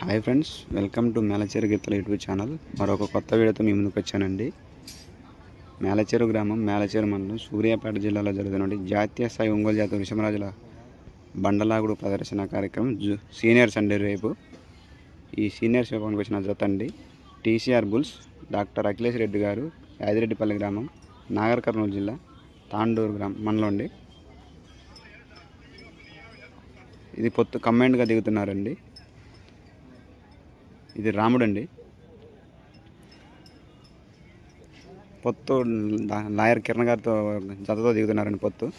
Hi friends welcome to Melacheru గీతల YouTube channel మరొక కొత్త వీడియోతో మీ ముందుకు వచ్చానండి. మేలచేరు గ్రామం మేలచేరు మండలం సూర్యాపేట జిల్లాలో జరుగుతున్న జాతీయ స్థాయి ఒంగోలు జాతి వృషమరాజుల బండలాగుడు ప్రదర్శన కార్యక్రమం జు సీనియర్స్ అండి రేపు. ఈ సీనియర్స్ విభాగానికి వచ్చిన జత అండి. TCR bulls doctor Akhilesh Reddy garu Yadireddipalli గ్రామం నాగర్ కర్నూలు జిల్లా తాండూరు గ్రామం మండలం అండి. ఇది పొత్తు కమాండ్గా దిగుతున్నారండి. ఇది రాముడు అండి పొత్తు లా- లాయర్ కిరణ్ గారితో జతతో దిగుతున్నారండి పొత్తు.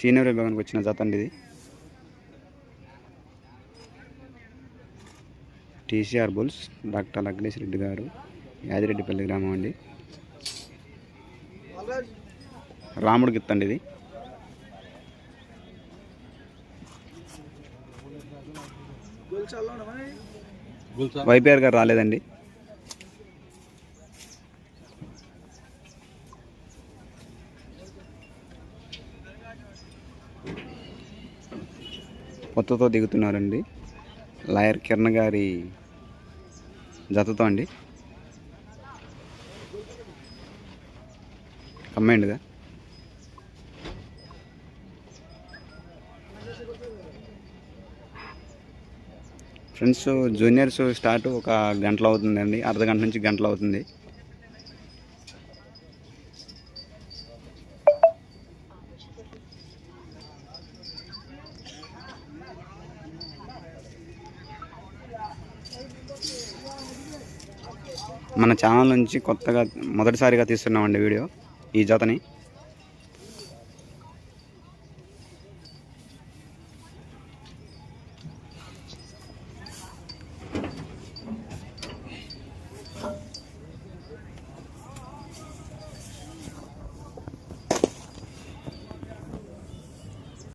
సీనియర్ విభాగానికి వచ్చిన జత అండి ఇది. TCR bulls doctor Akhilesh Reddy garu Yadireddipalli గ్రామం అండి. రాముడు గిత్తండి ఇది. వైపీఆర్ గారు రాలేదండి. కొత్తతో దిగుతున్నారండి. లాయర్ కిరణ్ గారి జతతో అండి. కమ్మాండ్గా ఫ్రెండ్స్ జూనియర్స్ స్టార్ట్ ఒక గంటలో అవుతుందండి. అర్ధ గంట నుంచి గంటలో అవుతుంది. మన ఛానల్ నుంచి కొత్తగా మొదటిసారిగా తీస్తున్నామండి వీడియో ఈ జతని.